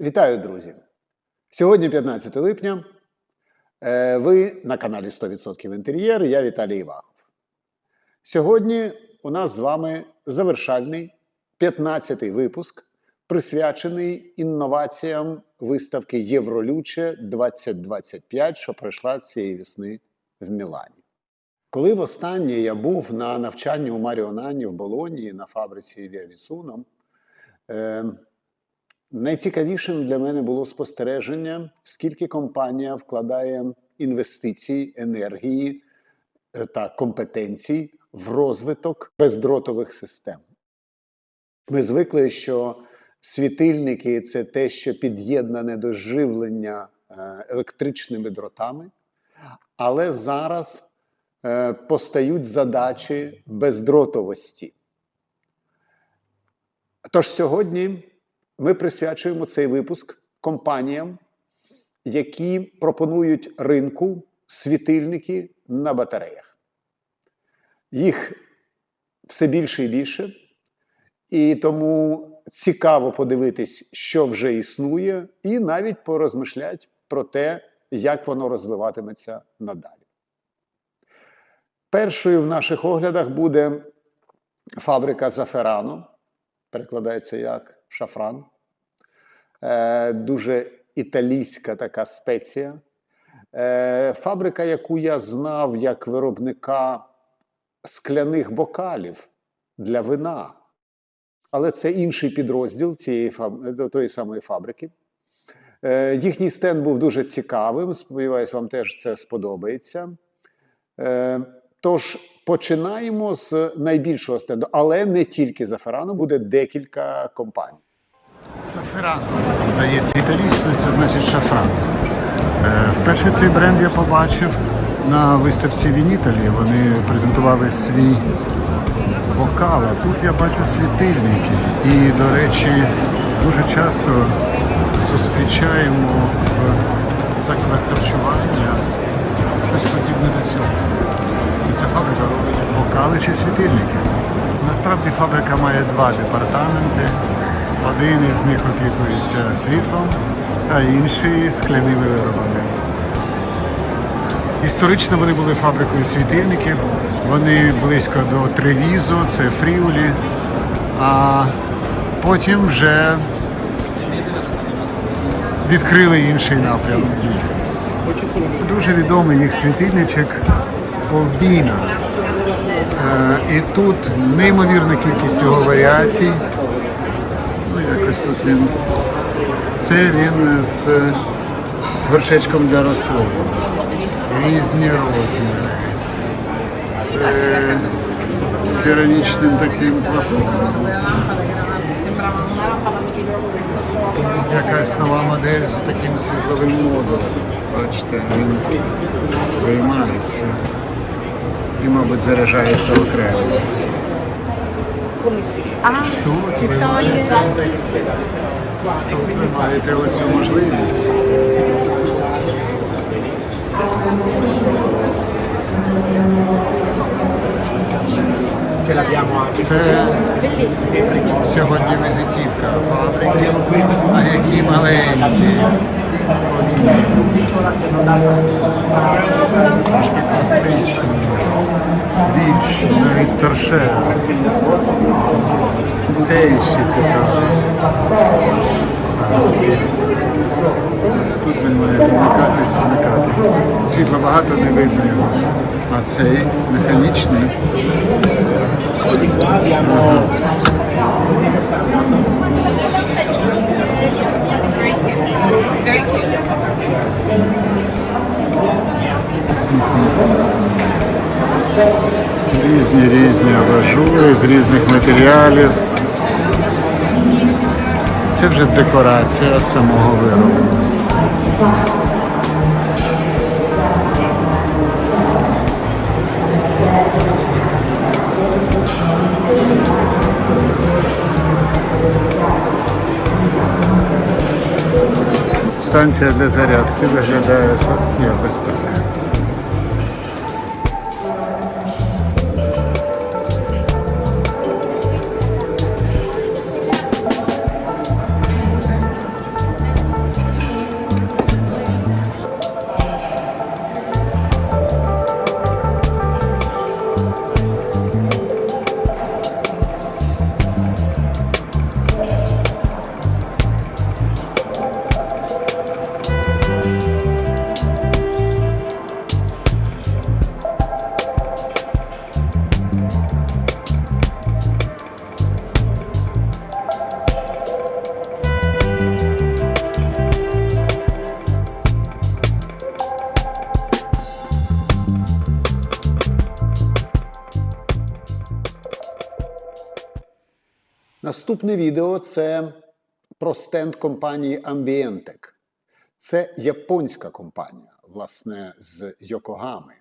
Вітаю, друзі! Сьогодні 15 липня. Е, Ви на каналі 100% інтер'єр. Я Віталій Івахов. Сьогодні у нас з вами завершальний 15-й випуск, присвячений інноваціям виставки Євролюче 2025, що пройшла цієї весни в Мілані. Коли востаннє я був на навчанні у Маріонані в Болонії на фабриці Ілля Вісуном, е, Найцікавішим для мене було спостереження, скільки компанія вкладає інвестицій, енергії е, та компетенцій в розвиток бездротових систем. Ми звикли, що світильники це те, що під'єднане до живлення е, електричними дротами, але зараз е, постають задачі бездротовості. Тож сьогодні ми присвячуємо цей випуск компаніям, які пропонують ринку світильники на батареях. Їх все більше і більше, і тому цікаво подивитись, що вже існує, і навіть порозмишляти про те, як воно розвиватиметься надалі. Першою в наших оглядах буде фабрика Заферано, перекладається як шафран. Е, Дуже італійська така спеція. Е, Фабрика, яку я знав як виробника скляних бокалів для вина. Але це інший підрозділ цієї тої самої фабрики. Е, Їхній стенд був дуже цікавим. Сподіваюсь, вам теж це сподобається. Е, Тож починаємо з найбільшого стенду, але не тільки за Феррано, буде декілька компаній. Сафран, здається, італійською це значить шафран. Е, Вперше цей бренд я побачив на виставці Вініталі. Вони презентували свій бокал, а тут я бачу світильники. І, до речі, дуже часто зустрічаємо в закладах харчування щось подібне до цього. Ця фабрика робить бокали чи світильники. Насправді фабрика має два департаменти. Один із них опікується світлом, а інший скляними виробами. Історично вони були фабрикою світильників, вони близько до Тревізо, це Фріулі, а потім вже відкрили інший напрям діяльності. Дуже відомий їх світильничок Полбіна. Е, І тут неймовірна кількість його варіацій. Тут він. Це він з горшечком для рослин. Різні розміри. З керамічним таким плафоном. Якась нова модель з таким світловим модулем. Бачите, він виймається і, мабуть, заряджається окремо. Come si? Ah, Тут ви, toglie. тут ви маєте оцю можливість. ce l'abbiamo anche Це Bellissimo. сьогодні візитівка фабрики, а які маленькі. Класичні, більш навіть торшер. Це ще цікавий. Ага, ось. Тут він має вимикатись, вимикатись. Світла багато не видно його. А цей механічний. Very. Різні різні абажури з різних матеріалів. Це вже декорація самого виробу. Станція для зарядки виглядає якось так. Наступне відео це про стенд компанії Ambientec. Це японська компанія, власне, з Йокогами.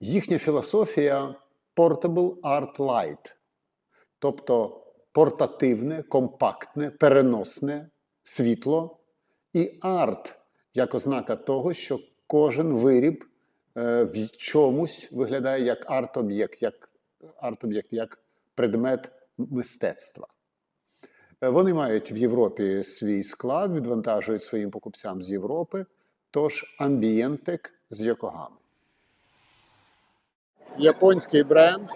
Їхня філософія Portable Art Light, тобто портативне, компактне, переносне світло і арт як ознака того, що кожен виріб е, в чомусь виглядає як арт-об'єкт, як арт-об'єкт, як предмет мистецтва. Е, Вони мають в Європі свій склад, відвантажують своїм покупцям з Європи. Тож Ambientec з Йокогами. Японський бренд.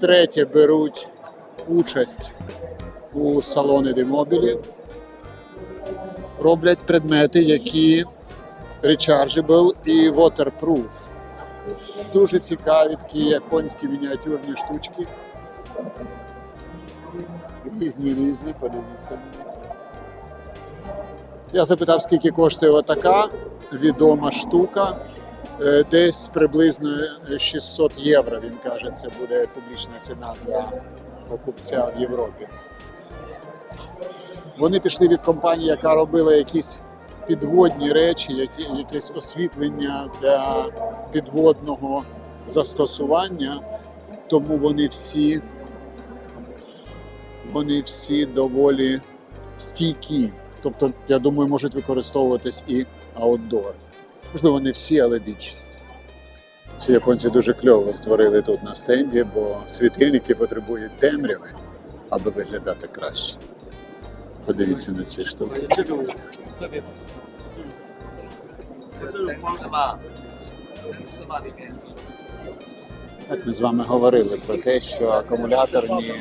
Третє беруть участь у салоні Демобілі. Роблять предмети, які rechargeable і waterproof. Дуже цікаві такі японські мініатюрні штучки. Різні різні, подивіться. Я запитав, скільки коштує отака відома штука. Е, Десь приблизно 600 євро. Він каже, це буде публічна ціна для покупця в Європі. Вони пішли від компанії, яка робила якісь підводні речі, які, якесь освітлення для підводного застосування, тому вони всі, вони всі доволі стійкі. Тобто, я думаю, можуть використовуватись і аутдор. Можливо, не всі, але більшість. Ці японці дуже кльово створили тут на стенді, бо світильники потребують темряви, аби виглядати краще. Подивіться на ці штуки. Так, ми з вами говорили про те, що акумуляторні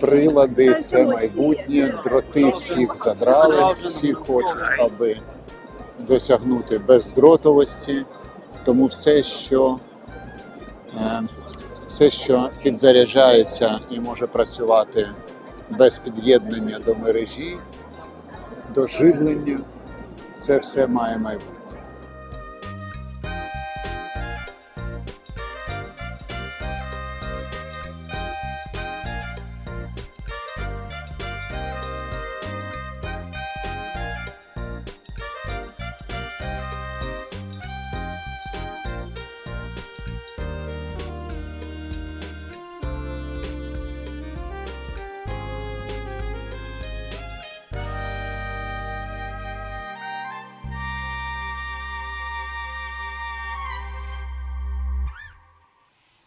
прилади це майбутнє, дроти всіх задрали, всі хочуть, аби досягнути бездротовості. Тому все, що, е, все, що підзаряджається і може працювати без під'єднання до мережі, до живлення, це все має майбутнє.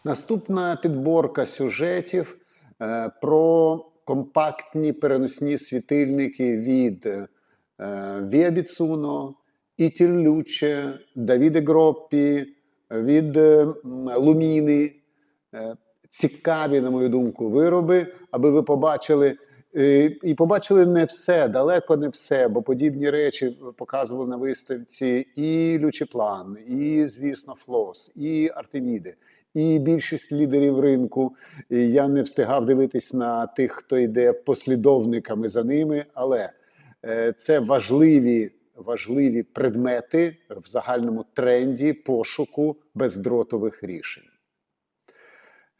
Наступна підборка сюжетів е, про компактні переносні світильники від е, Via Bitsuno, Itil Luce, від е. Е, Цікаві, на мою думку, вироби, аби ви побачили. І побачили не все, далеко не все, бо подібні речі показували на виставці і Лючеплан, і, звісно, Флос, і Артеміди і більшість лідерів ринку. І Я не встигав дивитись на тих, хто йде послідовниками за ними, але е, це важливі, важливі предмети в загальному тренді пошуку бездротових рішень.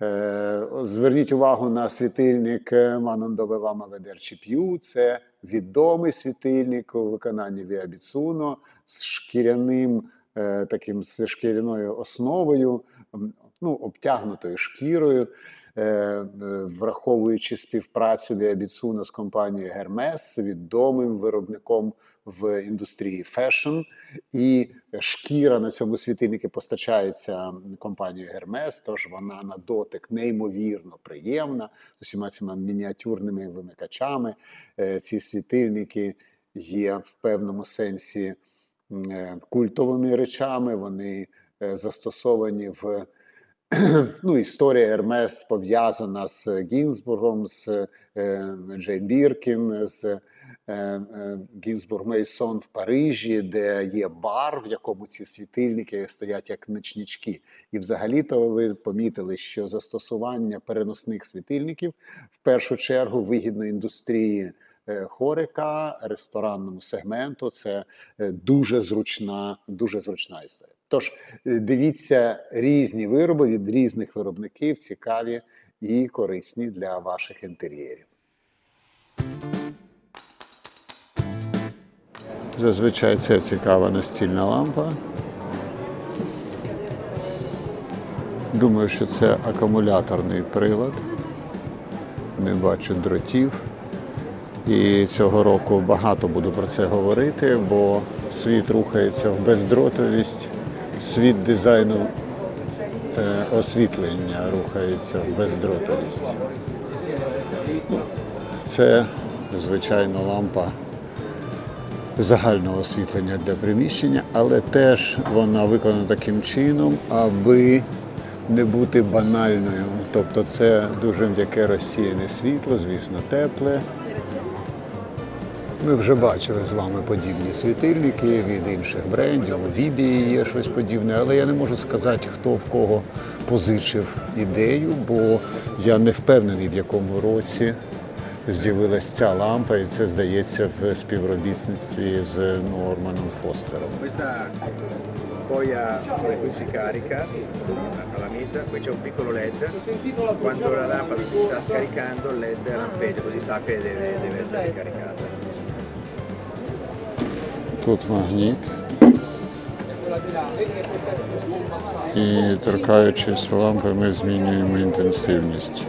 Е, Зверніть увагу на світильник Манандове Вама Ведерчі П'ю. Це відомий світильник у виконанні Віабіцуно з шкіряним е, таким з шкіряною основою, ну, обтягнутою шкірою, е, е, враховуючи співпрацю Віабіцуно з компанією Hermes, відомим виробником в індустрії фешн. І шкіра на цьому світильнику постачається компанією Hermes, тож вона на дотик неймовірно приємна з усіма цими мініатюрними вимикачами. Е, Ці світильники є в певному сенсі е, культовими речами. Вони е, застосовані в ну, історія Ермес пов'язана з Гінзбургом, з е, Джейн Біркін, з е, е, Гінзбург Мейсон в Парижі, де є бар, в якому ці світильники стоять як ночнічки. І взагалі-то ви помітили, що застосування переносних світильників в першу чергу вигідно індустрії. Е, Хорика, ресторанному сегменту це е, дуже зручна, дуже зручна історія. Тож е, дивіться різні вироби від різних виробників, цікаві і корисні для ваших інтер'єрів. Зазвичай це цікава настільна лампа. Думаю, що це акумуляторний прилад. Не бачу дротів. І цього року багато буду про це говорити, бо світ рухається в бездротовість, світ дизайну е, освітлення рухається в бездротовість. Ну, Це, звичайно, лампа загального освітлення для приміщення, але теж вона виконана таким чином, аби не бути банальною. Тобто це дуже м'яке розсіяне світло, звісно, тепле. Ми вже бачили з вами подібні світильники від інших брендів. У Вібії є щось подібне, але я не можу сказати, хто в кого позичив ідею, бо я не впевнений, в якому році з'явилася ця лампа, і це здається в співробітництві з Норманом Фостером. Poi ha, qui si carica la calamita, qui c'è un piccolo LED, quando la lampada si sta scaricando il LED lampeggia così sa che deve, deve essere ricaricata. Тут магніт. І торкаючись лампи, ми змінюємо інтенсивність.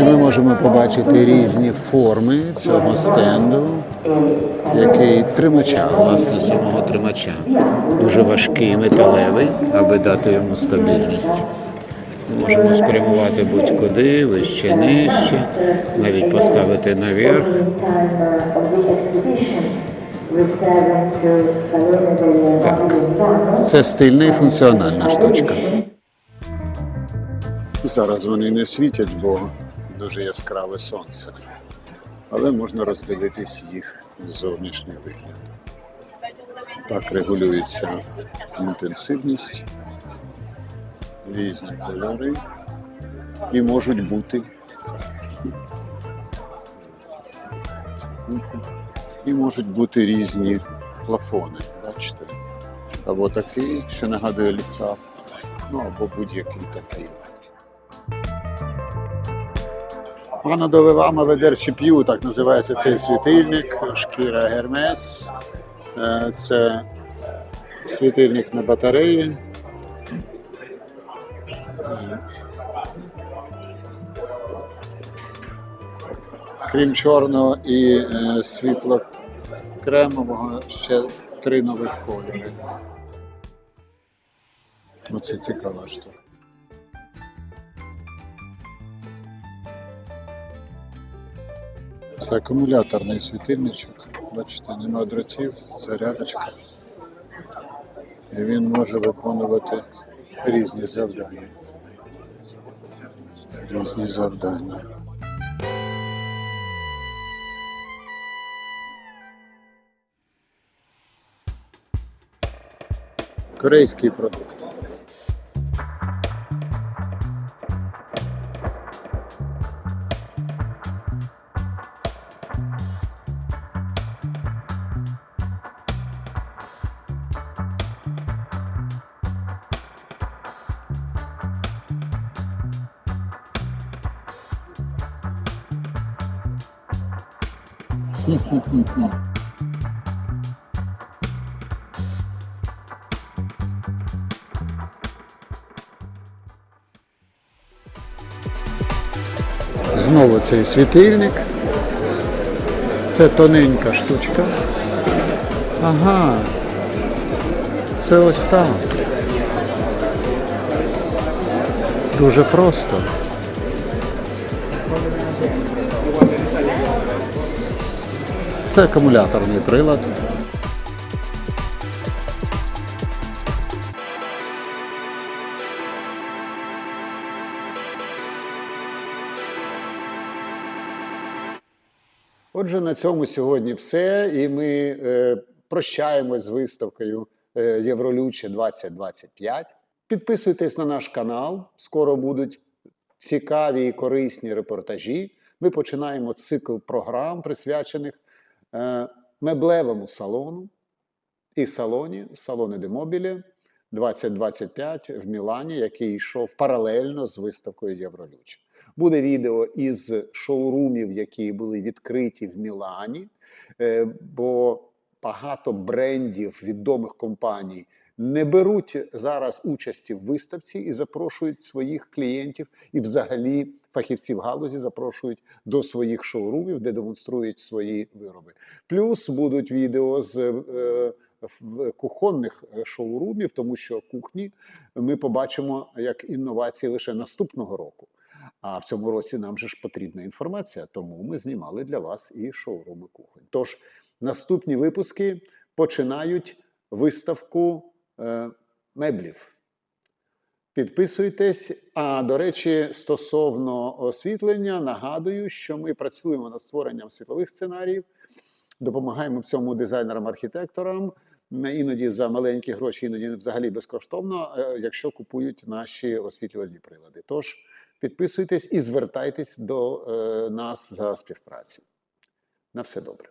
І ми можемо побачити різні форми цього стенду, який тримача, власне, самого тримача. Дуже важкий металевий, аби дати йому стабільність. Ми можемо спрямувати будь-куди, вище, нижче, навіть поставити наверх. Так, це стильна і функціональна штучка. Зараз вони не світять, бо дуже яскраве сонце. Але можна роздивитись їх зовнішній вигляд. Так регулюється інтенсивність, різні кольори і можуть бути і можуть бути різні плафони, бачите? Або такий, що нагадує ліхтар, ну або будь-який такий. Пана Вама ведерчі п'ю, так називається цей світильник, шкіра Гермес. Е, Це світильник на батареї. Крім чорного і е, світло кремового, ще три нових кольори. Оце цікава штука. Це акумуляторний світильничок. Бачите, нема дротів, зарядочка. І він може виконувати різні завдання. Різні завдання. Корейський продукт. Знову цей світильник. Це тоненька штучка. Ага. Це ось так. Дуже просто. Це акумуляторний прилад. Отже, на цьому сьогодні все. І ми е, прощаємось з виставкою е, Євролюче 2025. Підписуйтесь на наш канал. Скоро будуть цікаві і корисні репортажі. Ми починаємо цикл програм, присвячених меблевому салону і салоні, салони де мобілі 2025 в Мілані, який йшов паралельно з виставкою Євролюч. Буде відео із шоурумів, які були відкриті в Мілані, е, бо багато брендів відомих компаній не беруть зараз участі в виставці і запрошують своїх клієнтів і, взагалі, фахівців галузі запрошують до своїх шоурумів, де демонструють свої вироби. Плюс будуть відео з е, кухонних е, шоурумів, тому що кухні ми побачимо як інновації лише наступного року. А в цьому році нам же ж потрібна інформація, тому ми знімали для вас і шоуруми кухонь. Тож наступні випуски починають виставку меблів. Підписуйтесь. А до речі, стосовно освітлення, нагадую, що ми працюємо над створенням світлових сценаріїв, допомагаємо в цьому дизайнерам-архітекторам. Іноді за маленькі гроші, іноді взагалі безкоштовно, е, якщо купують наші освітлювальні прилади. Тож підписуйтесь і звертайтесь до е, нас за співпрацю. На все добре.